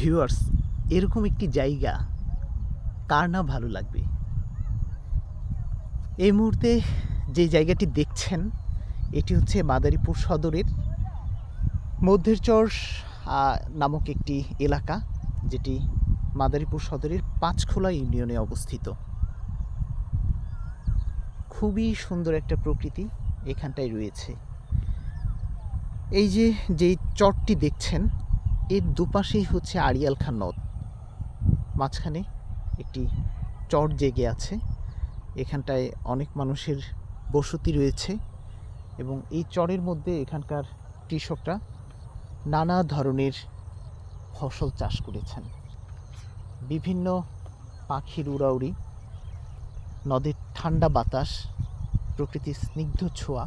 Viewers এরকম একটি জায়গা, কার না ভালো লাগবে? এই মুহূর্তে যে জায়গাটি দেখছেন, এটি হচ্ছে মাদারীপুর সদরের মধ্যের চর নামক একটি এলাকা, যেটি মাদারীপুর সদরের পাঁচখোলা ইউনিয়নে অবস্থিত। খুবই সুন্দর একটা প্রকৃতি এখানটায় রয়েছে। এই যে, যেই চরটি দেখছেন এর দুপাশেই হচ্ছে আড়িয়াল খান নদ। মাঝখানে একটি চর জেগে আছে। এখানটায় অনেক মানুষের বসতি রয়েছে এবং এই চরের মধ্যে এখানকার কৃষকরা নানা ধরনের ফসল চাষ করেছেন। বিভিন্ন পাখির উড়াউড়ি, নদের ঠান্ডা বাতাস, প্রকৃতির স্নিগ্ধ ছোঁয়া,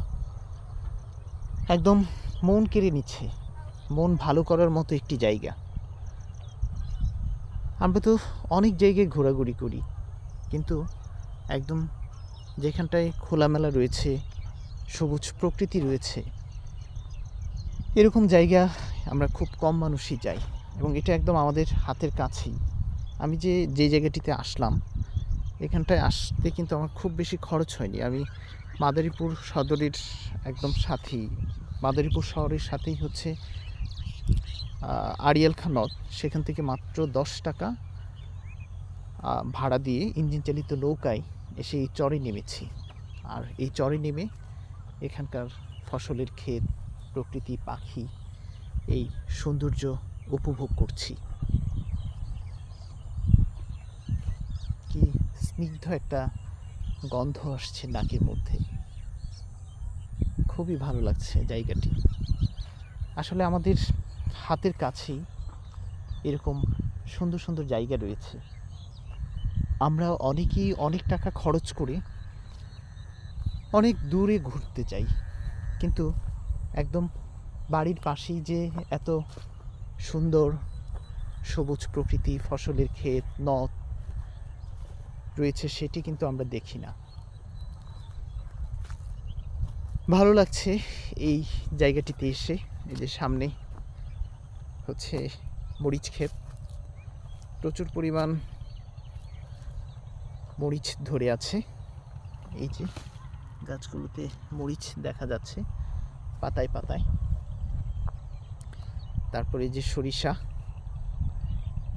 একদম মন কেড়ে নিচ্ছে। মন ভালো করার মতো একটি জায়গা। আমরা তো অনেক জায়গায় ঘোরাঘুরি করি, কিন্তু একদম যেখানটায় খোলামেলা রয়েছে, সবুজ প্রকৃতি রয়েছে, এরকম জায়গা আমরা খুব কম মানুষই যাই এবং এটা একদম আমাদের হাতের কাছেই। আমি যে যে জায়গাটিতে আসলাম, এখানটায় আসতে কিন্তু আমার খুব বেশি খরচ হয়নি। আমি মাদারীপুর সদরের একদম সাথেই, মাদারীপুর শহরের সাথেই হচ্ছে আড়িয়াল খান নদ, সেখান থেকে মাত্র দশ টাকা ভাড়া দিয়ে ইঞ্জিন চালিত নৌকায় এসে এই চরে নেমেছি। আর এই চরে নেমে এখানকার ফসলের ক্ষেত, প্রকৃতি, পাখি এই সৌন্দর্য উপভোগ করছি। কি স্নিগ্ধ একটা গন্ধ আসছে নাকের মধ্যে। খুবই ভালো লাগছে জায়গাটি। আসলে আমাদের হাতের কাছেই এরকম সুন্দর সুন্দর জায়গা রয়েছে। আমরা অনেকেই অনেক টাকা খরচ করে অনেক দূরে ঘুরতে যাই কিন্তু একদম বাড়ির পাশেই যে এত সুন্দর সবুজ প্রকৃতি, ফসলের ক্ষেত, নদ রয়েছে সেটি কিন্তু আমরা দেখি না। ভালো লাগছে এই জায়গাটিতে এসে, এই যে সামনে হচ্ছে মরিচ ক্ষেত। প্রচুর পরিমাণ মরিচ ধরে আছে। এই যে গাছগুলোতে মরিচ দেখা যাচ্ছে পাতায় পাতায়। তারপরে যে সরিষা,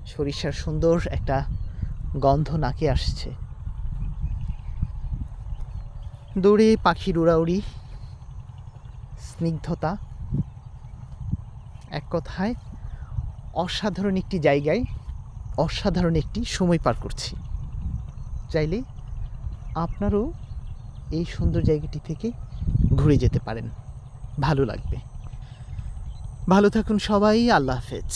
সরিষার সুন্দর একটা গন্ধ নাকে আসছে। দূরে পাখির উড়াউড়ি, স্নিগ্ধতা। এক কথায় অসাধারণ একটি জায়গায় অসাধারণ একটি সময় পার করছি। চাইলে আপনারও এই সুন্দর জায়গাটি থেকে ঘুরে যেতে পারেন। ভালো লাগবে। ভালো থাকুন সবাই, আল্লাহ হাফেজ।